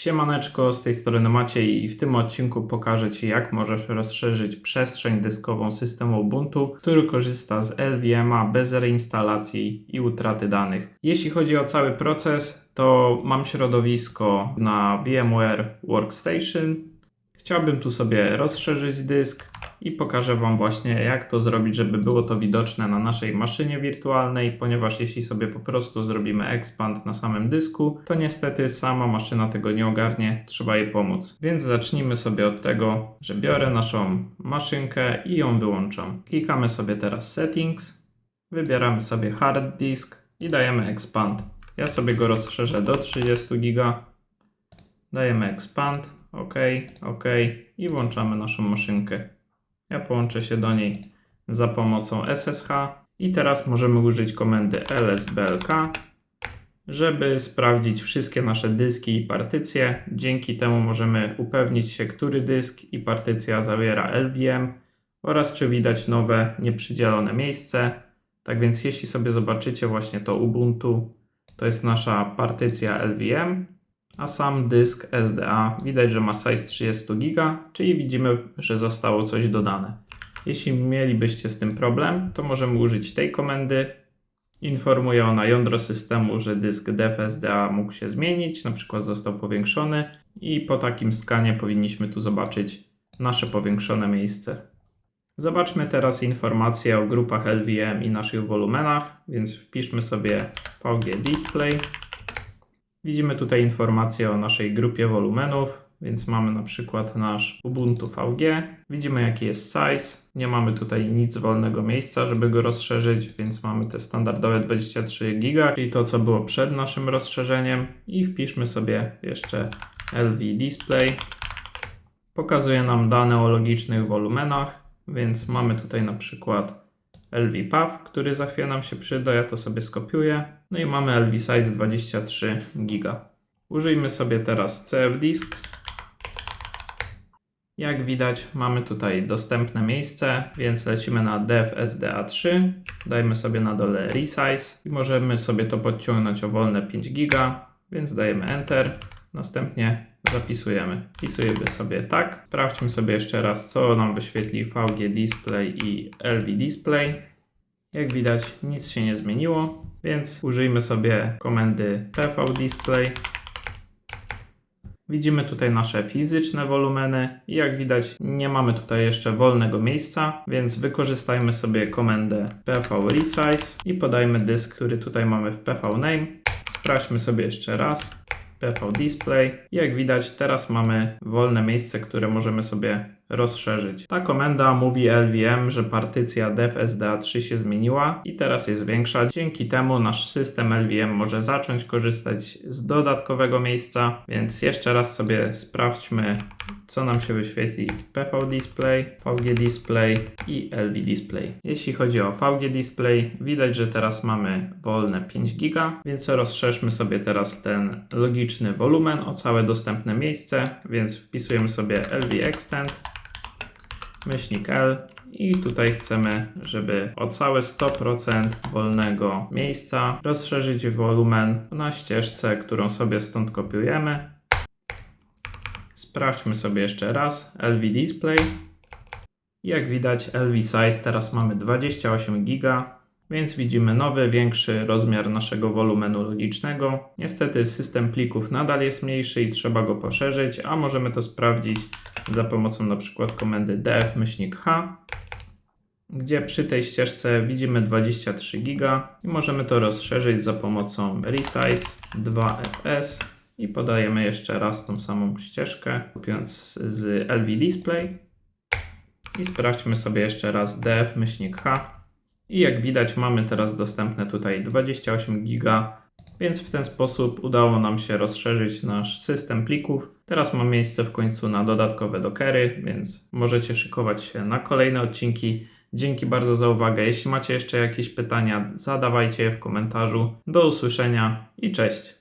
Siemaneczko, z tej strony Maciej i w tym odcinku pokażę Ci jak możesz rozszerzyć przestrzeń dyskową systemu Ubuntu, który korzysta z LVM'a bez reinstalacji i utraty danych. Jeśli chodzi o cały proces, to mam środowisko na VMware Workstation. Chciałbym tu sobie rozszerzyć dysk i pokażę Wam właśnie jak to zrobić, żeby było to widoczne na naszej maszynie wirtualnej, ponieważ jeśli sobie po prostu zrobimy expand na samym dysku, to niestety sama maszyna tego nie ogarnie, trzeba jej pomóc. Więc zacznijmy sobie od tego, że biorę naszą maszynkę i ją wyłączam. Klikamy sobie teraz settings, wybieramy sobie hard disk i dajemy expand. Ja sobie go rozszerzę do 30 giga. Dajemy expand, OK, OK i włączamy naszą maszynkę. Ja połączę się do niej za pomocą SSH i teraz możemy użyć komendy lsblk, żeby sprawdzić wszystkie nasze dyski i partycje. Dzięki temu możemy upewnić się, który dysk i partycja zawiera LVM oraz czy widać nowe nieprzydzielone miejsce. Tak więc jeśli sobie zobaczycie właśnie to Ubuntu, to jest nasza partycja LVM, a sam dysk SDA widać, że ma size 30 GB, czyli widzimy, że zostało coś dodane. Jeśli mielibyście z tym problem, to możemy użyć tej komendy. Informuje ona jądro systemu, że dysk def SDA mógł się zmienić, na przykład został powiększony i po takim skanie powinniśmy tu zobaczyć nasze powiększone miejsce. Zobaczmy teraz informacje o grupach LVM i naszych wolumenach, więc wpiszmy sobie VG Display. Widzimy tutaj informacje o naszej grupie wolumenów, więc mamy na przykład nasz Ubuntu VG. Widzimy jaki jest size. Nie mamy tutaj nic wolnego miejsca, żeby go rozszerzyć, więc mamy te standardowe 23 GB, czyli to co było przed naszym rozszerzeniem i wpiszmy sobie jeszcze LV Display. Pokazuje nam dane o logicznych wolumenach, więc mamy tutaj na przykład LV Path, który za chwilę nam się przyda, ja to sobie skopiuję. No i mamy LV Size 23 GB. Użyjmy sobie teraz CF Disk. Jak widać, mamy tutaj dostępne miejsce, więc lecimy na dev SDA3. Dajmy sobie na dole resize i możemy sobie to podciągnąć o wolne 5 GB, więc dajemy Enter. Następnie zapisujemy. Wpisujemy sobie tak. Sprawdźmy sobie jeszcze raz, co nam wyświetli VG Display i LV Display. Jak widać, nic się nie zmieniło, więc użyjmy sobie komendy PV Display. Widzimy tutaj nasze fizyczne wolumeny i jak widać nie mamy tutaj jeszcze wolnego miejsca, więc wykorzystajmy sobie komendę PV Resize i podajmy dysk, który tutaj mamy w PV Name. Sprawdźmy sobie jeszcze raz. PV Display. I jak widać, teraz mamy wolne miejsce, które możemy sobie rozszerzyć. Ta komenda mówi LVM, że partycja dev SDA3 się zmieniła i teraz jest większa. Dzięki temu nasz system LVM może zacząć korzystać z dodatkowego miejsca, więc jeszcze raz sobie sprawdźmy, co nam się wyświetli w PV Display, VG Display i LV Display. Jeśli chodzi o VG Display, widać, że teraz mamy wolne 5 GB, więc rozszerzmy sobie teraz ten logiczny wolumen o całe dostępne miejsce, więc wpisujemy sobie LV Extend myślnik L i tutaj chcemy, żeby o całe 100% wolnego miejsca rozszerzyć wolumen na ścieżce, którą sobie stąd kopiujemy. Sprawdźmy sobie jeszcze raz LV Display. Jak widać LV Size teraz mamy 28 GB, więc widzimy nowy, większy rozmiar naszego wolumenu logicznego. Niestety system plików nadal jest mniejszy i trzeba go poszerzyć, a możemy to sprawdzić za pomocą przykład komendy df myślnik h, gdzie przy tej ścieżce widzimy 23 GB i możemy to rozszerzyć za pomocą resize 2fs i podajemy jeszcze raz tą samą ścieżkę, kopiując z LV Display i sprawdźmy sobie jeszcze raz df h i jak widać mamy teraz dostępne tutaj 28 GB więc w ten sposób udało nam się rozszerzyć nasz system plików. Teraz ma miejsce w końcu na dodatkowe dockery, więc możecie szykować się na kolejne odcinki. Dzięki bardzo za uwagę. Jeśli macie jeszcze jakieś pytania, zadawajcie je w komentarzu. Do usłyszenia i cześć.